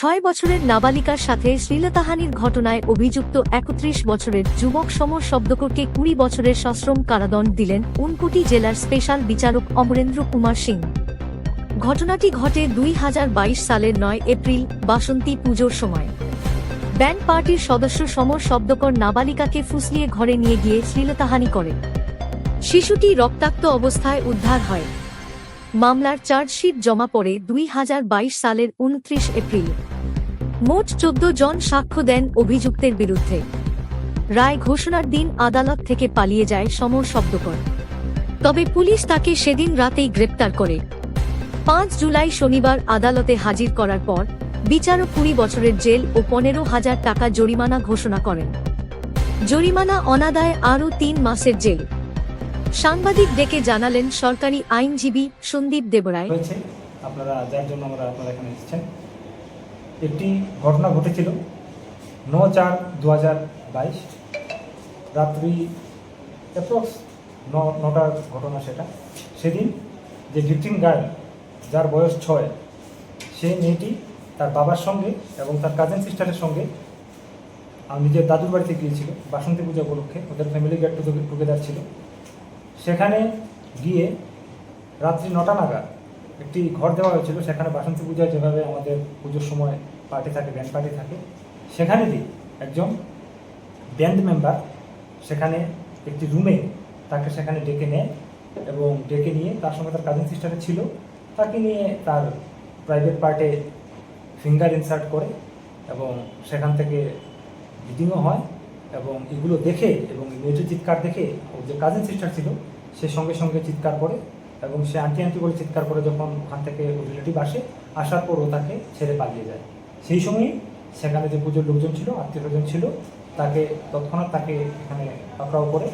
ছয় বছরের নাবালিকার সাথে শ্লীলতাহানির ঘটনায় অভিযুক্ত একত্রিশ বছরের যুবক সমর শব্দকরকে কুড়ি বছরের সশ্রম কারাদণ্ড দিলেন উনকোটি জেলার স্পেশাল বিচারক অমরেন্দ্র কুমার সিং। ঘটনাটি ঘটে দুই হাজার বাইশ সালের নয় এপ্রিল, বাসন্তী পুজোর সময়। ব্যান্ড পার্টির সদস্য সমর শব্দকর নাবালিকাকে ফুসলিয়ে ঘরে নিয়ে গিয়ে শ্লীলতাহানি করে। শিশুটি রক্তাক্ত অবস্থায় উদ্ধার হয়। মামলার চার্জশিট জমা পড়ে দুই হাজার বাইশ সালের উনত্রিশ এপ্রিল। মোট চোদ্দ জন সাক্ষ্য দেন অভিযুক্তের বিরুদ্ধে। রায় ঘোষণার দিন আদালত থেকে পালিয়ে যায় সমর শব্দকর তবে পুলিশ তাকে সেদিন রাতেই গ্রেপ্তার করে। পাঁচ জুলাই শনিবার আদালতে হাজির করার পর বিচারক কুড়ি বছরের জেল ও পনেরো হাজার টাকা জরিমানা ঘোষণা করেন। জরিমানা অনাদায় আরও তিন মাসের জেল। সাংবাদিক ডেকে জানালেন সরকারি আইনজীবী সন্দীপ দেবরায়। হয়েছে। আপনারা যার জন্য আমরা আপনারা এখানে এসেছেন। একটি ঘটনা ঘটেছিল ন চার দু হাজার বাইশ রাত্রি অ্যাপ্রক্স ন নটার ঘটনা সেটা। সেদিন যে ভিকটিম গার্ল যার বয়স ছয় সেই মেয়েটি তার বাবার সঙ্গে এবং তার কাজিন সিস্টারের সঙ্গে আমি নিজের দাদুর বাড়িতে গিয়েছিল। বাসন্তী পূজা উপলক্ষে। ওদের ফ্যামিলি গেট টুগেদার ছিল সেখানে গিয়ে রাত্রি নটা নাগাদ একটি ঘর দেওয়া হয়েছিল। সেখানে বাসন্তী পূজায় যেভাবে আমাদের পুজোর সময় পার্টি থাকে ব্যান্ড পার্টি থাকে, সেখানে দিয়ে একজন ব্যান্ড মেম্বার সেখানে একটি রুমে তাকে সেখানে ডেকে নেয় এবং ডেকে নিয়ে তার সঙ্গে তার কাজিন সিস্টারে ছিল, তাকে নিয়ে তার প্রাইভেট পার্টে ফিঙ্গার ইনসার্ট করে এবং সেখান থেকে ব্লিডিংও হয়। এবং এগুলো দেখে এবং মেয়েটির চিৎকার দেখে ওর যে কাজিন সিস্টার ছিল, সে সঙ্গে সঙ্গে চিৎকার করে এবং সে আন্টি আন্টি করে চিৎকার করে যখন ওখান থেকে রিলেটিভ আসে, আসার পর ও তাকে ছেড়ে পালিয়ে যায়। সেই সময়ই সেখানে যে পুজোর লোকজন ছিল, আত্মীয় স্বজন ছিল, তাকে তৎক্ষণাৎ তাকে এখানে পাকড়াও করে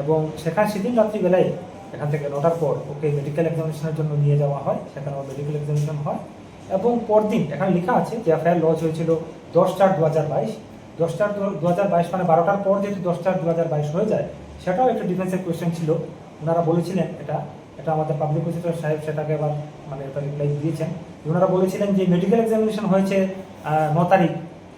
এবং সেখানে সেদিন রাত্রিবেলায় এখান থেকে নটার পর ওকে মেডিকেল এক্সামিনেশনের জন্য নিয়ে যাওয়া হয়, সেখানে ওর মেডিকেল এক্সামিনেশন হয় এবং পরদিন এখানে লেখা আছে যে এফআইআর লজ হয়েছিল দশ চার দু হাজার বাইশ। দশ চার দু হাজার বাইশ মানে বারোটার পর যেহেতু দশ চার দু হাজার বাইশ হয়ে যায়, সেটাও একটা ডিফেন্সের কোয়েশ্চেন ছিল। ওনারা বলেছিলেন এটা এটা আমাদের পাবলিক প্রসিকিউটর সাহেব সেটাকে আবার মানে এটা রিপ্লাই দিয়েছেন। ওনারা বলেছিলেন যে মেডিকেল এক্সামিনেশন হয়েছে ন তারিখ,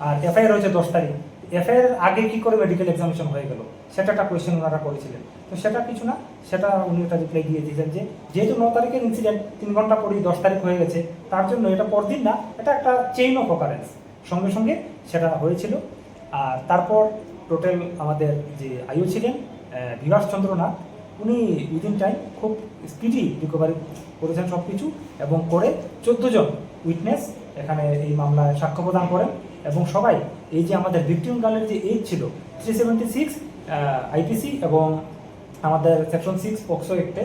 আর এফআইআর হয়েছে দশ তারিখ। এফআইআর আগে কি করে মেডিকেল এক্সামিনেশন হয়ে গেল? সেটা একটা কোয়েশ্চেন ওনারা করেছিলেন। তো সেটা কিছু না, সেটা উনি একটা রিপ্লাই দিয়ে দিয়েছেন যে, যেহেতু ন তারিখের ইনসিডেন্ট তিন ঘণ্টা পরেই দশ তারিখ হয়ে গেছে, তার জন্য এটা পরদিন না, এটা একটা চেইন অফ অকারেন্স সঙ্গে সঙ্গে সেটা হয়েছিল। আর তারপর টোটাল আমাদের যে আয়ু ছিলেন বিভাস চন্দ্রনাথ, উনি উইদিন টাইম খুব স্পিডি রিকভারি করেছেন সব কিছু এবং করে চোদ্দ জন উইটনেস এখানে এই মামলায় সাক্ষ্য প্রদান করেন এবং সবাই, এই যে আমাদের ভিকটিম গার্লের যে এজ ছিল থ্রি সেভেন্টি সিক্স আইপিসি এবং আমাদের সেকশন সিক্স পক্সো একটে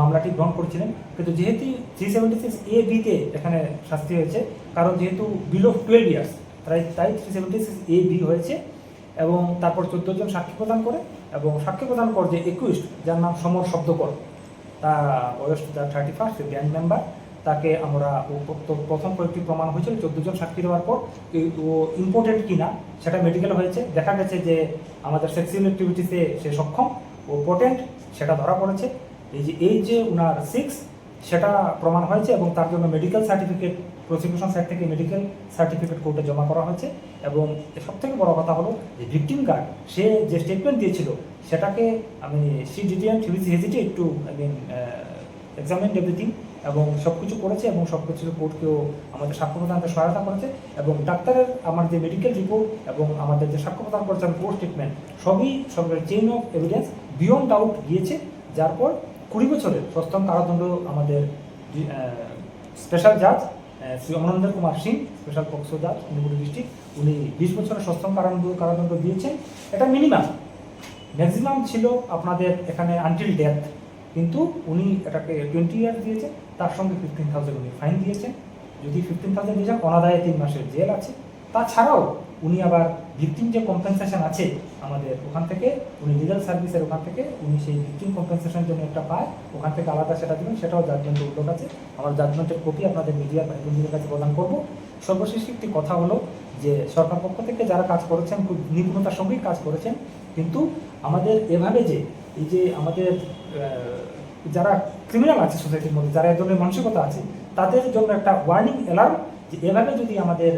মামলাটি গ্রহণ করেছিলেন। কিন্তু যেহেতু থ্রি সেভেন্টি সিক্স এ বিতে এখানে শাস্তি হয়েছে, কারণ যেহেতু বিলো টুয়েলভ ইয়ার্স তাই তাই three seventy six A B হয়েছে এবং তারপর চোদ্দ জন সাক্ষী প্রদান করে এবং সাক্ষী প্রদান কর যে একুইস্ট, যার নাম সমর শব্দকর। তা বয়স তার থার্টি ফার্স্ট ব্যান্ড মেম্বার তাকে আমরা প্রথম কয়েকটি প্রমাণ হয়েছিল চোদ্দ জন সাক্ষী দেওয়ার পর ও ইম্পর্টেন্ট কিনা সেটা মেডিকেল হয়েছে। দেখা গেছে যে আমাদের সেক্সুয়াল অ্যাক্টিভিটিসে সে সক্ষম ও পোটেন্ট সেটা ধরা পড়েছে। এই যে এই যে উনার সিক্স সেটা প্রমাণ হয়েছে এবং তার জন্য মেডিকেল সার্টিফিকেট প্রসিকিউশন সাইড থেকে মেডিকেল সার্টিফিকেট কোর্টে জমা করা হয়েছে এবং সব থেকে বড় কথা হলো যে ভিকটিম গার্ড সে যে স্টেটমেন্ট দিয়েছিল, সেটাকে আমি see detain his hesitated to I mean examine everything এবং সব কিছু করেছে এবং সব কিছু কোর্টকেও আমাদের সাক্ষ্য প্রদানকে সহায়তা করেছে এবং ডাক্তারের আমার যে মেডিকেল রিপোর্ট এবং আমাদের যে সাক্ষ্য প্রদান করেছে কোর্ট স্টেটমেন্ট সবই সব chain of evidence beyond doubt গিয়েছে, যার পর কুড়ি বছরের সস্তম কারাদণ্ড আমাদের স্পেশাল জাজ শ্রী অনন্দ কুমার সিং স্পেশাল জাজ নীলগুড়ি ডিস্ট্রিক্ট, উনি বিশ বছরের সপ্তম কারণ কারাদণ্ড দিয়েছেন। এটা মিনিমাম ম্যাক্সিমাম ছিল আপনাদের এখানে আনটিল ডেথ কিন্তু উনি এটাকে টোয়েন্টি ইয়ার্স দিয়েছেন, তার সঙ্গে ফিফটিন থাউজেন্ড উনি ফাইন দিয়েছেন। যদি ফিফটিন থাউজেন্ড দিয়েছেন অনাদায়ে তিন মাসের জেল আছে। তাছাড়াও উনি আবার ভিকটিম যে কম্পেনসেশন আছে আমাদের ওখান থেকে, উনি লিগাল সার্ভিসের ওখান থেকে, উনি সেই ভিকটিম কম্পেনসেশন জন্য একটা পায়, ওখান থেকে আলাদা সেটা দেবেন, সেটাও জাজমেন্টের উল্লেখ আছে। আমার জাজমেন্টের কপি আপনাদের মিডিয়া ভাইবন্ধুদের কাছে প্রদান করব। সর্বশেষ একটি কথা হলো যে, সরকার পক্ষ থেকে যারা কাজ করেছেন, খুব নিপুণতার সঙ্গেই কাজ করেছেন, কিন্তু আমাদের এভাবে যে, এই যে আমাদের যারা ক্রিমিনাল আছে সোসাইটির মধ্যে, যারা এক ধরনের মানসিকতা আছে, তাদের জন্য একটা ওয়ার্নিং অ্যালার্ম যে, এভাবে যদি আমাদের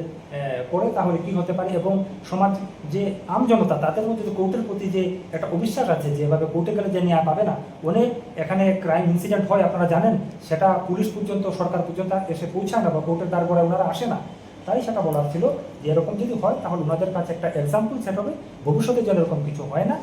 করে, তাহলে কি হতে পারে? এবং সমাজ যে আম জনতা, তাদের মধ্যে কোর্টের প্রতি যে একটা অবিশ্বাস আছে, যে এভাবে কোর্টে গেলে যে ন্যায় পাবে না, অনেক এখানে ক্রাইম ইনসিডেন্ট হয়, আপনারা জানেন, সেটা পুলিশ পর্যন্ত, সরকার পর্যন্ত এসে পৌঁছায় না বা কোর্টের করে ওনারা আসে না। তাই সেটা বলার ছিল যে এরকম যদি হয়, তাহলে ওনাদের কাছে একটা এক্সাম্পল সেট হবে, ভবিষ্যতে যেন এরকম কিছু হয় না।